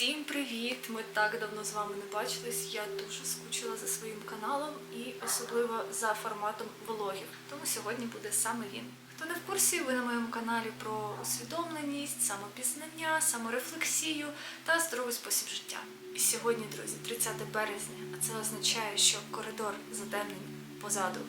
Всім привіт! Ми так давно з вами не бачились. Я дуже скучила за своїм каналом і особливо за форматом влогів. Тому сьогодні буде саме він. Хто не в курсі, ви на моєму каналі про усвідомленість, самопізнання, саморефлексію та здоровий спосіб життя. І сьогодні, друзі, 30 березня, а це означає, що коридор затемнень позаду.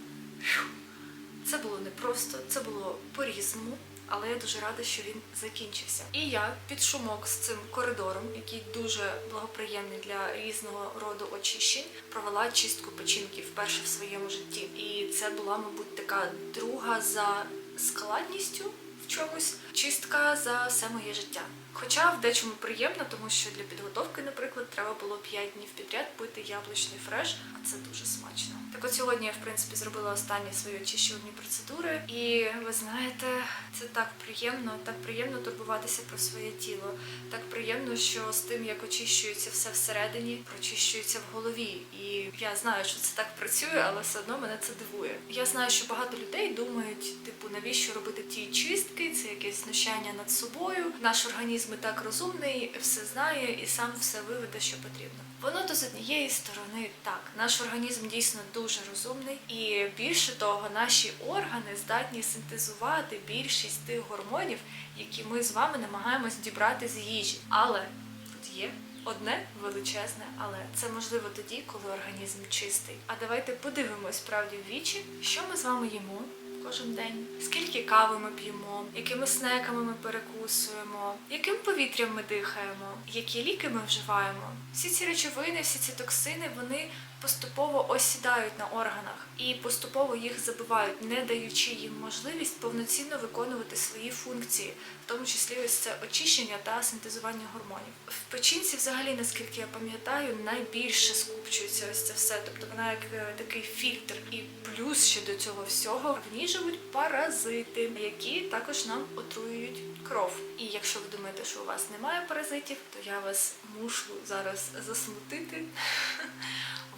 Це було непросто, це було по-різному, але я дуже рада, що він закінчився. І я під шумок з цим коридором, який дуже благоприємний для різного роду очищень, провела чистку печінки вперше в своєму житті. І це була, мабуть, така друга за складністю чомусь чистка за все моє життя. Хоча в дечому приємно, тому що для підготовки, наприклад, треба було 5 днів підряд пити яблучний фреш, а це дуже смачно. Так от сьогодні я в принципі зробила останні свої очищувальні процедури, і ви знаєте, це так приємно, так приємно турбуватися про своє тіло. Так приємно, що з тим, як очищується все всередині, прочищується в голові. І я знаю, що це так працює, але все одно мене це дивує. Я знаю, що багато людей думають, типу, навіщо робити ті чистки, це якесь знущання над собою. Наш організм і так розумний, все знає і сам все виведе, що потрібно. Воно то з однієї сторони так, наш організм дійсно дуже розумний, і більше того, наші органи здатні синтезувати більшість тих гормонів, які ми з вами намагаємось дібрати з їжі. Але тут є одне величезне, але це можливо тоді, коли організм чистий. А давайте подивимось справді в вічі, що ми з вами їмо. Кожен день, скільки кави ми п'ємо, якими снеками ми перекусуємо, яким повітрям ми дихаємо, які ліки ми вживаємо. Всі ці речовини, всі ці токсини, вони поступово осідають на органах і поступово їх забивають, не даючи їм можливість повноцінно виконувати свої функції, в тому числі ось це очищення та синтезування гормонів. В печінці, взагалі, наскільки я пам'ятаю, найбільше скупчується ось це все. Тобто вона як е, такий фільтр. І плюс ще до цього всього в ній живуть паразити, які також нам отруюють кров. І якщо ви думаєте, що у вас немає паразитів, то я вас мушу зараз засмутити.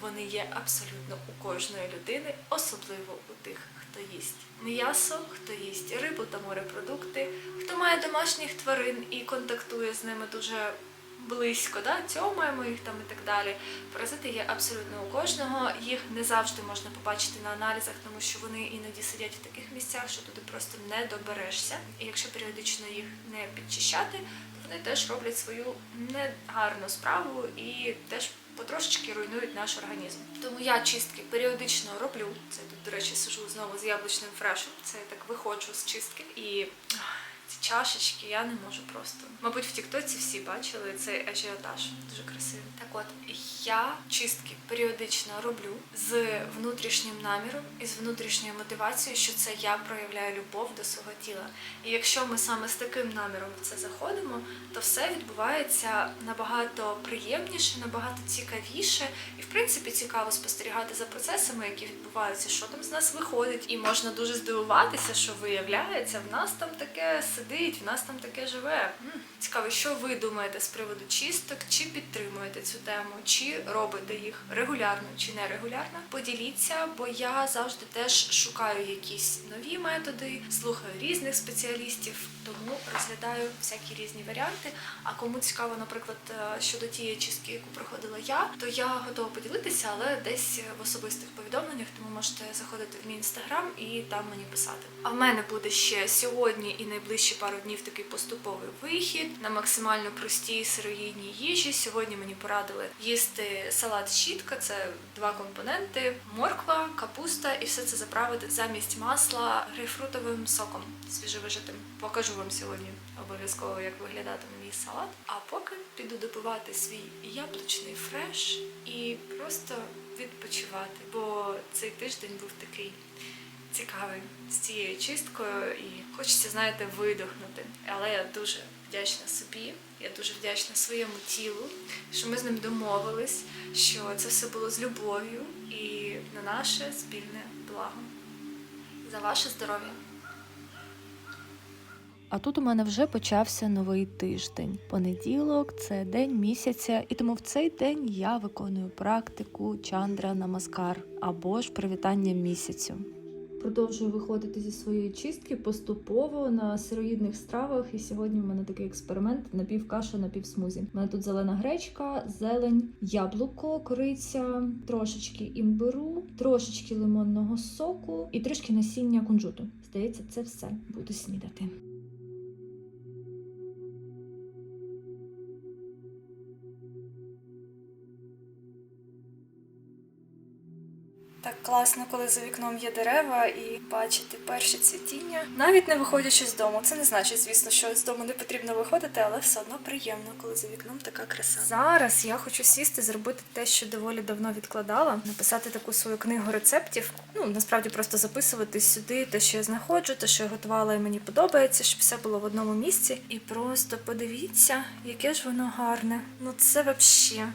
Вони є абсолютно у кожної людини, особливо у тих, хто їсть м'ясо, хто їсть рибу та морепродукти, хто має домашніх тварин і контактує з ними дуже близько, да, цьомаємо їх там і так далі. Паразити є абсолютно у кожного. Їх не завжди можна побачити на аналізах, тому що вони іноді сидять в таких місцях, що туди просто не доберешся. І якщо періодично їх не підчищати, то вони теж роблять свою негарну справу і теж потрошечки руйнують наш організм. Тому я чистки періодично роблю. Це тут, до речі, сижу знову з яблучним фрешем. Це я так виходжу з чистки і. Ці чашечки я не можу просто. Мабуть, в Тіктоці всі бачили цей ажіотаж. Дуже красивий. Так от, я чистки періодично роблю з внутрішнім наміром і з внутрішньою мотивацією, що це я проявляю любов до свого тіла. І якщо ми саме з таким наміром в це заходимо, то все відбувається набагато приємніше, набагато цікавіше, і в принципі цікаво спостерігати за процесами, які відбуваються, що там з нас виходить, і можна дуже здивуватися, що виявляється, в нас там таке сидить, в нас там таке живе. Цікаво, що ви думаєте з приводу чисток, чи підтримуєте цю тему, чи робите їх регулярно чи нерегулярно? Поділіться, бо я завжди теж шукаю якісь нові методи, слухаю різних спеціалістів, тому розглядаю всякі різні варіанти. А кому цікаво, наприклад, е, щодо тієї чистки, яку проходила я, то я готова поділитися, але десь в особистих повідомленнях, тому можете заходити в мій інстаграм і там мені писати. А в мене буде ще сьогодні і найближчі пару днів такий поступовий вихід на максимально простій сироїдній їжі. Сьогодні мені порадили їсти салат щітка, це два компоненти: морква, капуста, і все це заправити замість масла грейпфрутовим соком свіжовижитим. Покажу вам сьогодні обов'язково, як виглядатиме мій салат. А поки піду допивати свій яблучний фреш і просто відпочивати, бо цей тиждень був такий цікавий з цією чисткою, і хочеться, знаєте, видохнути. Але я дуже вдячна собі, я дуже вдячна своєму тілу, що ми з ним домовились, що це все було з любов'ю і на наше спільне благо. За ваше здоров'я! А тут у мене вже почався новий тиждень. Понеділок це день місяця, і тому в цей день я виконую практику чандра намаскар або ж привітання місяцю. Продовжую виходити зі своєї чистки поступово на сироїдних стравах. І сьогодні в мене такий експеримент: напівкаша, напівсмузі. У мене тут зелена гречка, зелень, яблуко, кориця, трошечки імбиру, трошечки лимонного соку і трішки насіння кунжуту. Здається, це все буду снідати. Класно, коли за вікном є дерева і бачити перші цвітіння, навіть не виходячи з дому. Це не значить, звісно, що з дому не потрібно виходити, але все одно приємно, коли за вікном така краса. Зараз я хочу сісти, зробити те, що доволі давно відкладала, написати таку свою книгу рецептів. Ну насправді просто записувати сюди те, що я знаходжу, те, що я готувала, і мені подобається, щоб все було в одному місці. І просто подивіться, яке ж воно гарне. Ну це взагалі.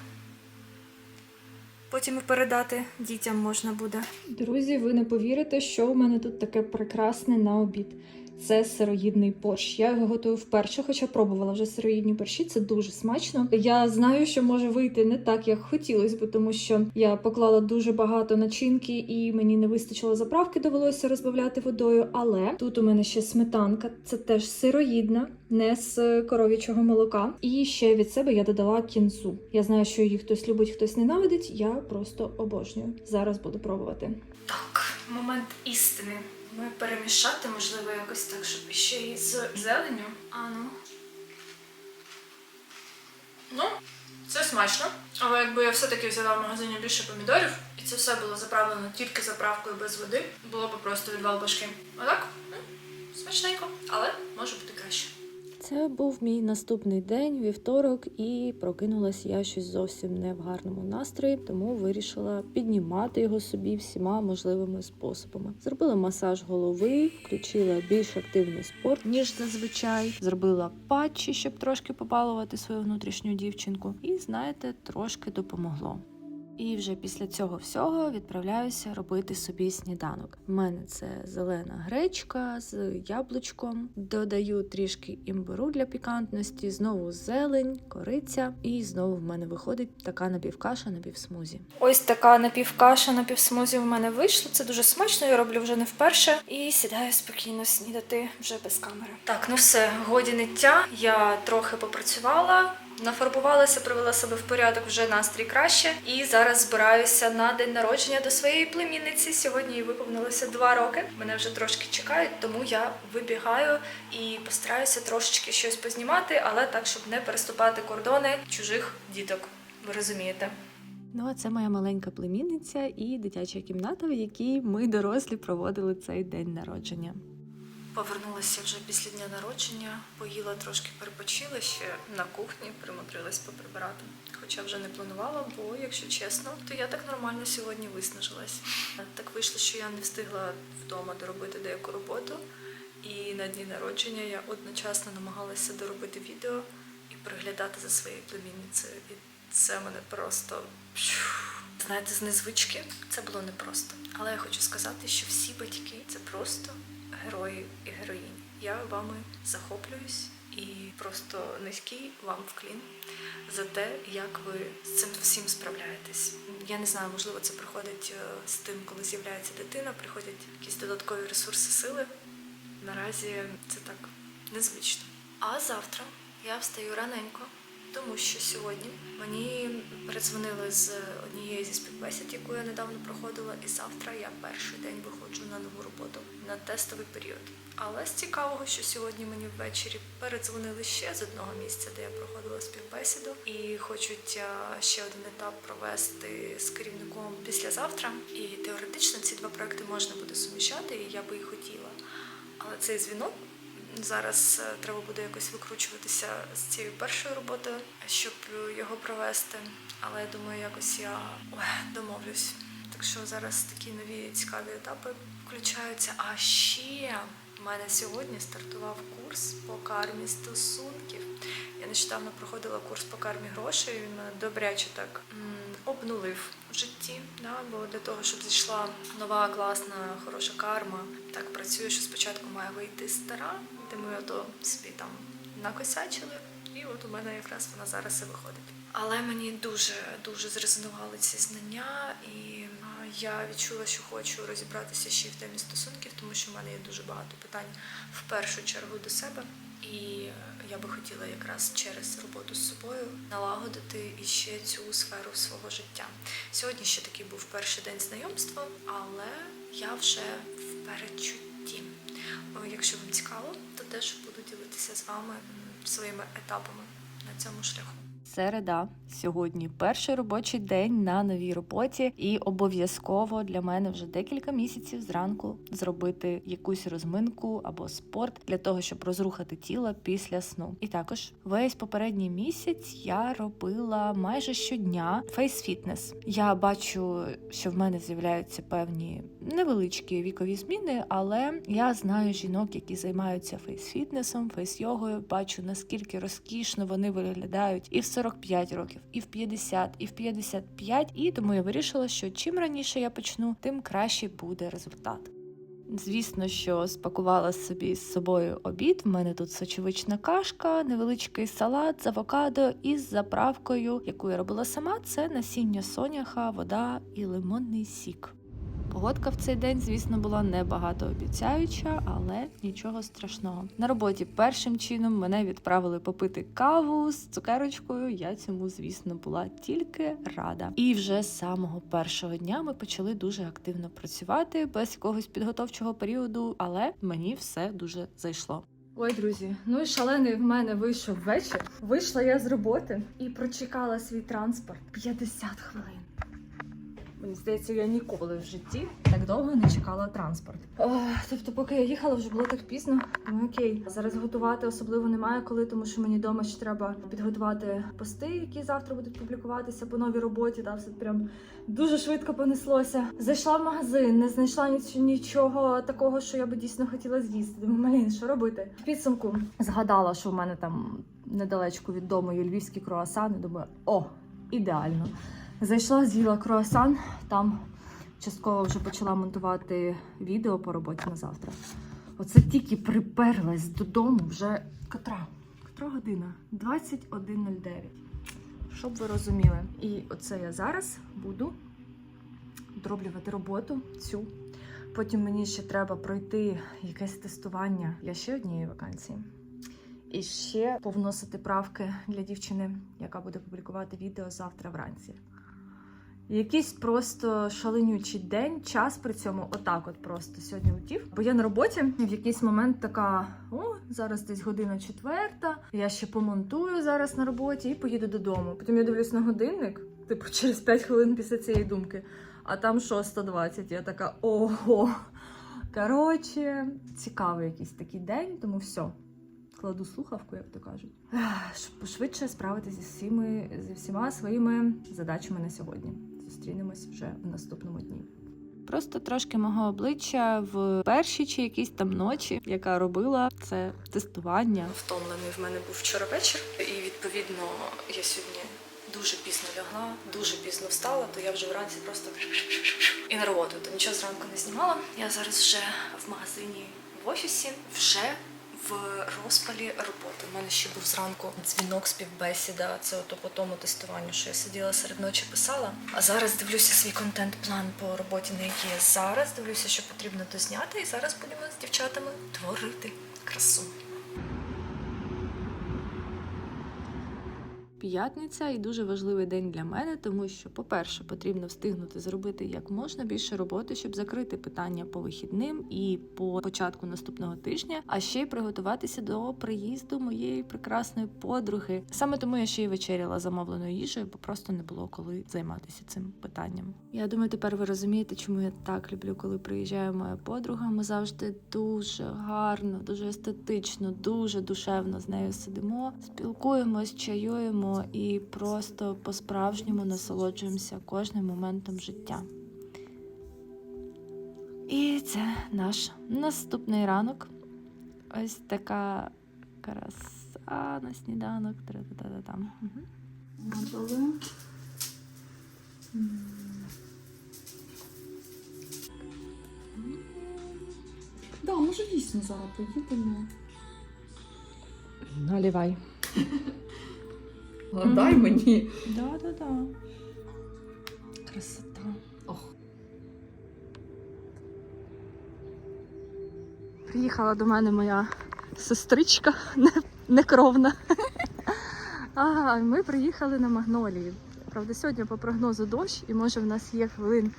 Потім і передати дітям можна буде. Друзі, ви не повірите, що у мене тут таке прекрасне на обід. Це сироїдний борщ. Я його готую вперше, хоча пробувала вже сироїдні борщі. Це дуже смачно. Я знаю, що може вийти не так, як хотілося б, тому що я поклала дуже багато начинки і мені не вистачило заправки, довелося розбавляти водою. Але тут у мене ще сметанка, це теж сироїдна, не з коров'ячого молока. І ще від себе я додала кінзу. Я знаю, що її хтось любить, хтось ненавидить. Я просто обожнюю. Зараз буду пробувати. Так, момент істини. Ми перемішати, можливо, якось так, щоб ще і з зеленю. А ну. Ну, це смачно. Але якби я все-таки взяла в магазині більше помідорів, і це все було заправлено тільки заправкою без води, було б просто відвал башки. Отак, ну, смачненько, але може бути краще. Це був мій наступний день, вівторок, і прокинулась я щось зовсім не в гарному настрої, тому вирішила піднімати його собі всіма можливими способами. Зробила масаж голови, включила більш активний спорт ніж зазвичай. Зробила патчі, щоб трошки побалувати свою внутрішню дівчинку, і знаєте, трошки допомогло. І вже після цього всього відправляюся робити собі сніданок. У мене це зелена гречка з яблучком. Додаю трішки імбиру для пікантності, знову зелень, кориця, і знову в мене виходить така напівкаша, напівсмузі. Ось така напівкаша, напівсмузі в мене вийшло. Це дуже смачно, я роблю вже не вперше. І сідаю спокійно снідати вже без камери. Так, ну все, годі ниття. Я трохи попрацювала. Нафарбувалася, привела себе в порядок, вже настрій краще. І зараз збираюся на день народження до своєї племінниці. Сьогодні їй виповнилося два роки. Мене вже трошки чекають, тому я вибігаю і постараюся трошечки щось познімати, але так, щоб не переступати кордони чужих діток. Ви розумієте? Ну, а це моя маленька племінниця і дитяча кімната, в якій ми дорослі проводили цей день народження. Повернулася вже після дня народження, поїла трошки перепочила ще на кухні, примудрилась поприбирати. Хоча вже не планувала, бо, якщо чесно, то я так нормально сьогодні виснажилась. Так вийшло, що я не встигла вдома доробити деяку роботу. І на дні народження я одночасно намагалася доробити відео і приглядати за своєю племінницею. І це мене просто. Знаєте, з незвички це було непросто. Але я хочу сказати, що всі батьки це просто герої і героїні. Я вами захоплююсь і просто низький вам вклін за те, як ви з цим всім справляєтесь. Я не знаю, можливо, це приходить е, з тим, коли з'являється дитина, приходять якісь додаткові ресурси сили. Наразі це так незвично. А завтра я встаю раненько, тому що сьогодні мені передзвонили з однієї зі співбесід, яку я недавно проходила, і завтра я перший день виходжу на нову роботу на тестовий період. Але з цікавого, що сьогодні мені ввечері передзвонили ще з одного місця, де я проходила співбесіду, і хочуть ще один етап провести з керівником післязавтра. І теоретично ці два проекти можна буде суміщати, і я би і хотіла. Але цей дзвінок зараз е, треба буде якось викручуватися з цією першою роботою, щоб його провести. Але я думаю, якось я ой, домовлюсь. Так що зараз такі нові цікаві етапи включаються. А ще в мене сьогодні стартував курс по кармі стосунків. Я нещодавно проходила курс по кармі грошей. Він мене добряче так обнулив в житті. Да? Бо для того, щоб зійшла нова, класна, хороша карма, так працює, що спочатку має вийти стара, де ми ото собі там накосячили. І от у мене якраз вона зараз і виходить. Але мені дуже дуже зрезонували ці знання, і Я відчула, що хочу розібратися ще в темі стосунків, тому що в мене є дуже багато питань в першу чергу до себе. І я би хотіла якраз через роботу з собою налагодити іще цю сферу свого життя. Сьогодні ще такий був перший день знайомства, але я вже в передчутті. Якщо вам цікаво, то теж буду ділитися з вами своїми етапами на цьому шляху. Середа. Сьогодні перший робочий день на новій роботі, і обов'язково для мене вже декілька місяців зранку зробити якусь розминку або спорт для того, щоб розрухати тіло після сну. І також весь попередній місяць я робила майже щодня фейс-фітнес. Я бачу, що в мене з'являються певні невеличкі вікові зміни, але я знаю жінок, які займаються фейс-фітнесом, фейс-йогою. Бачу наскільки розкішно вони виглядають і в 45 років, і в 50, і в 55. І тому я вирішила, що чим раніше я почну, тим краще буде результат. Звісно, що спакувала собі з собою обід. В мене тут сочевична кашка, невеличкий салат з авокадо із заправкою, яку я робила сама. Це насіння соняха, вода і лимонний сік. Погодка в цей день, звісно, була небагато обіцяюча, але нічого страшного. На роботі першим чином мене відправили попити каву з цукерочкою. Я цьому, звісно, була тільки рада. І вже з самого першого дня ми почали дуже активно працювати без якогось підготовчого періоду, але мені все дуже зайшло. Ой, друзі, ну і шалений в мене вийшов вечір. Вийшла я з роботи і прочекала свій транспорт 50 хвилин. Мені здається, я ніколи в житті так довго не чекала транспорт. О, тобто, поки я їхала, вже було так пізно. Ну окей, зараз готувати особливо немає коли, тому що мені вдома ще треба підготувати пости, які завтра будуть публікуватися по новій роботі. Та все прям дуже швидко понеслося. Зайшла в магазин, не знайшла ніч- нічого такого, що я би дійсно хотіла з'їсти. Думаю, малін, що робити? В підсумку згадала, що в мене там недалечко від дому є львівські круасани. Думаю, о, ідеально. Зайшла, з'їла круасан, там частково вже почала монтувати відео по роботі на завтра. Оце тільки приперлась додому вже котра? Котра година? 21.09. Щоб ви розуміли. І оце я зараз буду дроблювати роботу цю. Потім мені ще треба пройти якесь тестування для ще однієї вакансії. І ще повносити правки для дівчини, яка буде публікувати відео завтра вранці. Якийсь просто шаленючий день, час при цьому отак, от просто сьогодні летів. Бо я на роботі в якийсь момент така: о, зараз десь година четверта. Я ще помонтую зараз на роботі і поїду додому. Потім я дивлюсь на годинник, типу через 5 хвилин після цієї думки. А там 6.20. Я така ого. Коротше, цікавий якийсь такий день, тому все. Кладу слухавку, як то кажуть, щоб пошвидше справитися зі всіми, зі всіма своїми задачами на сьогодні. Зустрінемось вже в наступному дні. Просто трошки мого обличчя в першій чи якійсь там ночі, яка робила це тестування. Втомлений в мене був вчора вечір, і відповідно я сьогодні дуже пізно лягла, дуже пізно встала, то я вже вранці просто і на роботу. То нічого зранку не знімала. Я зараз вже в магазині в офісі, вже в розпалі роботи. У мене ще був зранку дзвінок співбесіда. Це ото по тому тестуванню, що я сиділа серед ночі писала. А зараз дивлюся свій контент-план по роботі, на якій я зараз дивлюся, що потрібно дозняти, і зараз будемо з дівчатами творити красу. П'ятниця і дуже важливий день для мене, тому що, по-перше, потрібно встигнути зробити як можна більше роботи, щоб закрити питання по вихідним і по початку наступного тижня, а ще й приготуватися до приїзду моєї прекрасної подруги. Саме тому я ще й вечеряла замовленою їжею, бо просто не було коли займатися цим питанням. Я думаю, тепер ви розумієте, чому я так люблю, коли приїжджає моя подруга. Ми завжди дуже гарно, дуже естетично, дуже душевно з нею сидимо, спілкуємось, чаюємо і просто по-справжньому насолоджуємося кожним моментом життя. І це наш наступний ранок. Ось така краса на сніданок. Тра-та-та-та-там. Мгм. Да, може дійсно зараз поїдемо. Наливай. Гадай mm -hmm. мені. Да-да-да. Красота. Ох. Приїхала до мене моя сестричка некровна. а ми приїхали на магнолії. Правда, сьогодні по прогнозу дощ, і може в нас є хвилин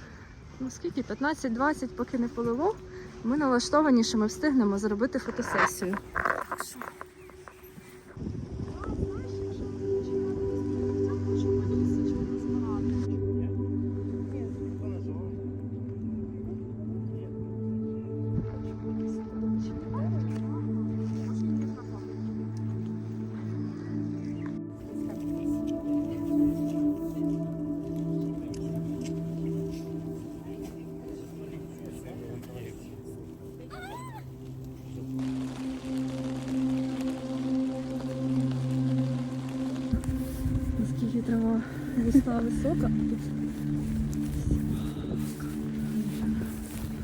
ну скільки, 15-20, поки не полило. Ми налаштовані, що ми встигнемо зробити фотосесію. Росла висока, а тут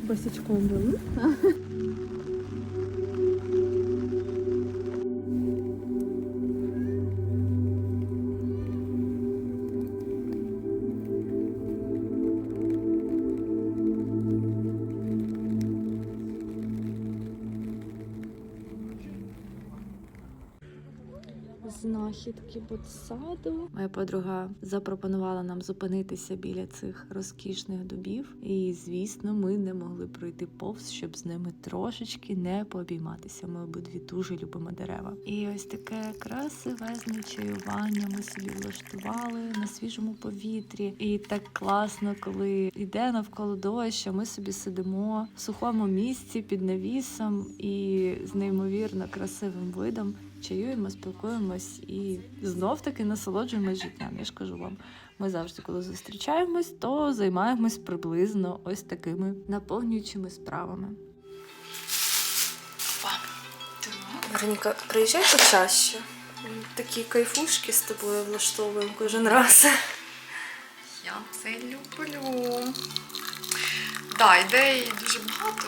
босячком були. Ботсаду. Моя подруга запропонувала нам зупинитися біля цих розкішних дубів, і звісно, ми не могли пройти повз, щоб з ними трошечки не пообійматися. Ми обидві дуже любимо дерева. І ось таке красивезне чаювання ми собі влаштували на свіжому повітрі. І так класно, коли йде навколо дощ, а ми собі сидимо в сухому місці під навісом і з неймовірно красивим видом чаюємо, спілкуємось і знов таки насолоджуємось життям. Я ж кажу вам, ми завжди, коли зустрічаємось, то займаємось приблизно ось такими наповнюючими справами. Вероніка, приїжджай почаще. Такі кайфушки з тобою влаштовуємо кожен раз. Я це люблю. Да, ідей дуже багато.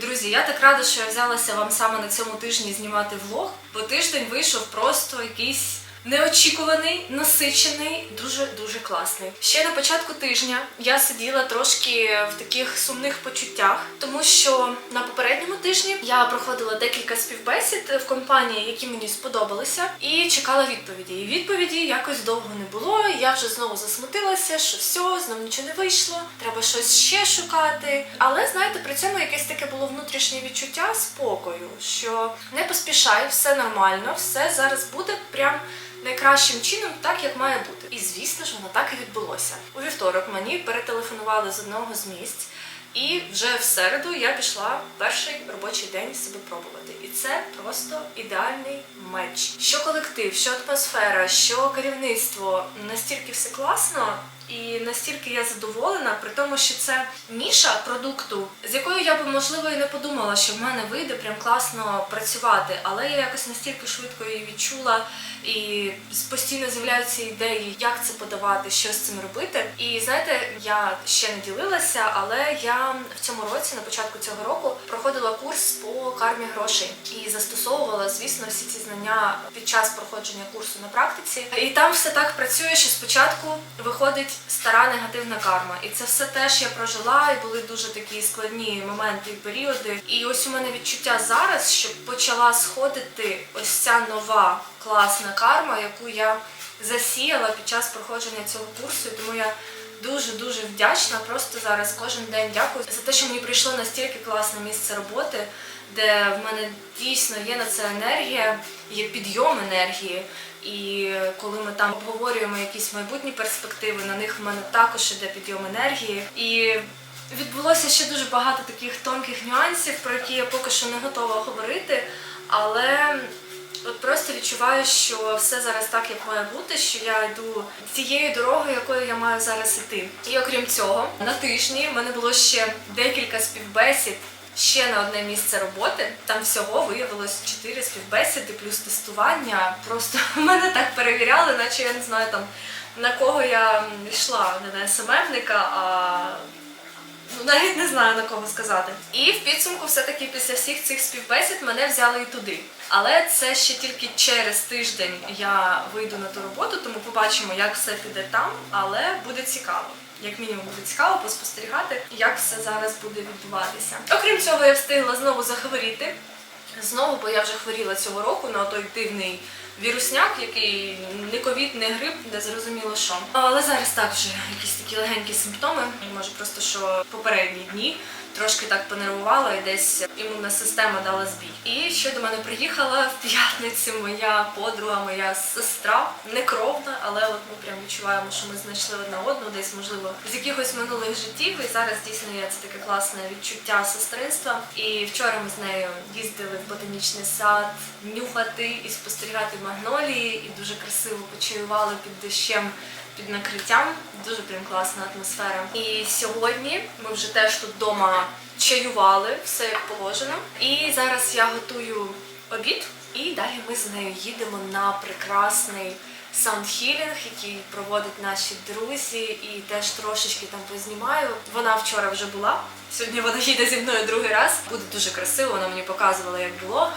Друзі, я так рада, що я взялася вам саме на цьому тижні знімати влог, бо тиждень вийшов просто якийсь неочікуваний, насичений, дуже дуже класний. Ще на початку тижня я сиділа трошки в таких сумних почуттях, тому що на попередньому тижні я проходила декілька співбесід в компанії, які мені сподобалися, і чекала відповіді. І відповіді якось довго не було. Я вже знову засмутилася, що все, знову нічого не вийшло, треба щось ще шукати. Але знаєте, при цьому якесь таке було внутрішнє відчуття спокою, що не поспішай, все нормально, все зараз буде прям найкращим чином, так як має бути. І звісно ж, воно так і відбулося. У вівторок мені перетелефонували з одного з місць. І вже в середу я пішла перший робочий день себе пробувати. І це просто ідеальний меч. Що колектив, що атмосфера, що керівництво настільки все класно. І настільки я задоволена, при тому, що це ніша продукту, з якою я би можливо і не подумала, що в мене вийде прям класно працювати. Але я якось настільки швидко її відчула, і постійно з'являються ідеї, як це подавати, що з цим робити. І знаєте, я ще не ділилася, але я в цьому році, на початку цього року, проходила курс по кармі грошей і застосовувала, звісно, всі ці знання під час проходження курсу на практиці. І там все так працює, що спочатку виходить стара негативна карма, і це все теж я прожила, і були дуже такі складні моменти і періоди. І ось у мене відчуття зараз, що почала сходити ось ця нова класна карма, яку я засіяла під час проходження цього курсу. Тому я дуже дуже вдячна. Просто зараз кожен день дякую за те, що мені прийшло настільки класне місце роботи, де в мене дійсно є на це енергія, є підйом енергії. І коли ми там обговорюємо якісь майбутні перспективи, на них в мене також іде підйом енергії. І відбулося ще дуже багато таких тонких нюансів, про які я поки що не готова говорити. Але от просто відчуваю, що все зараз так, як має бути, що я йду цією дорогою, якою я маю зараз іти. І окрім цього, на тижні в мене було ще декілька співбесід. Ще на одне місце роботи. Там всього виявилось чотири співбесіди плюс тестування. Просто мене так перевіряли, наче я не знаю там на кого я йшла, не на СММника, а ну навіть не знаю на кого сказати. І в підсумку, все-таки після всіх цих співбесід мене взяли і туди. Але це ще тільки через тиждень я вийду на ту роботу, тому побачимо, як все піде там, але буде цікаво. Як мінімум буде цікаво поспостерігати, як все зараз буде відбуватися. Окрім цього, я встигла знову захворіти. Знову, бо я вже хворіла цього року на той дивний вірусняк, який не ковід, не грип, не зрозуміло що. Але зараз так вже якісь такі легенькі симптоми. Може, просто що попередні дні трошки так понервувала і десь імунна система дала збій. І ще до мене приїхала в п'ятницю моя подруга, моя сестра, не кровна, але от ми прям відчуваємо, що ми знайшли одна одну, десь можливо з якихось минулих життів. І зараз дійсно є це таке класне відчуття сестринства. І вчора ми з нею їздили в ботанічний сад нюхати і спостерігати магнолії, і дуже красиво почаювали під дощем. Під накриттям дуже прям класна атмосфера. І сьогодні ми вже теж тут вдома чаювали, все як положено. І зараз я готую обід, і далі ми з нею їдемо на прекрасний саундхілінг, який проводять наші друзі, і теж трошечки там познімаю. Вона вчора вже була. Сьогодні вона їде зі мною другий раз. Буде дуже красиво. Вона мені показувала, як було.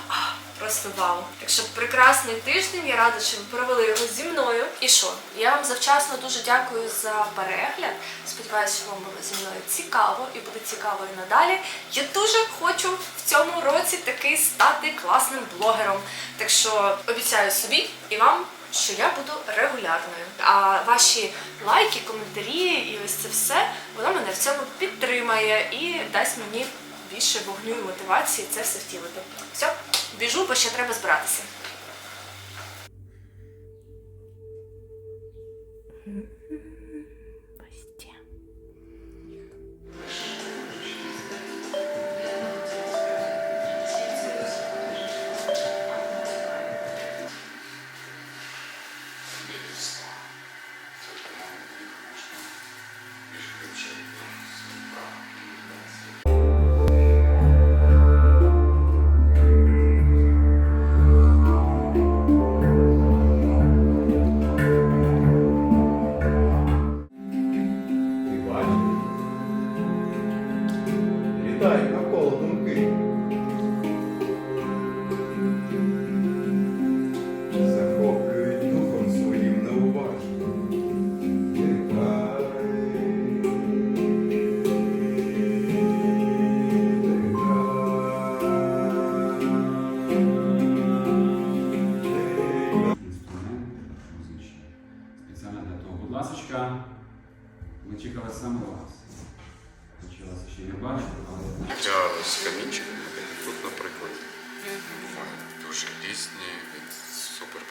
Просто вау. Так що прекрасний тиждень. Я рада, що ви провели його зі мною. І що? Я вам завчасно дуже дякую за перегляд. Сподіваюся, що вам було зі мною цікаво і буде цікаво і надалі. Я дуже хочу в цьому році таки стати класним блогером. Так що обіцяю собі і вам. Що я буду регулярною. А ваші лайки, коментарі і ось це все, воно мене в цьому підтримає і дасть мені більше вогню і мотивації це все втілити. Все, біжу, бо ще треба збиратися.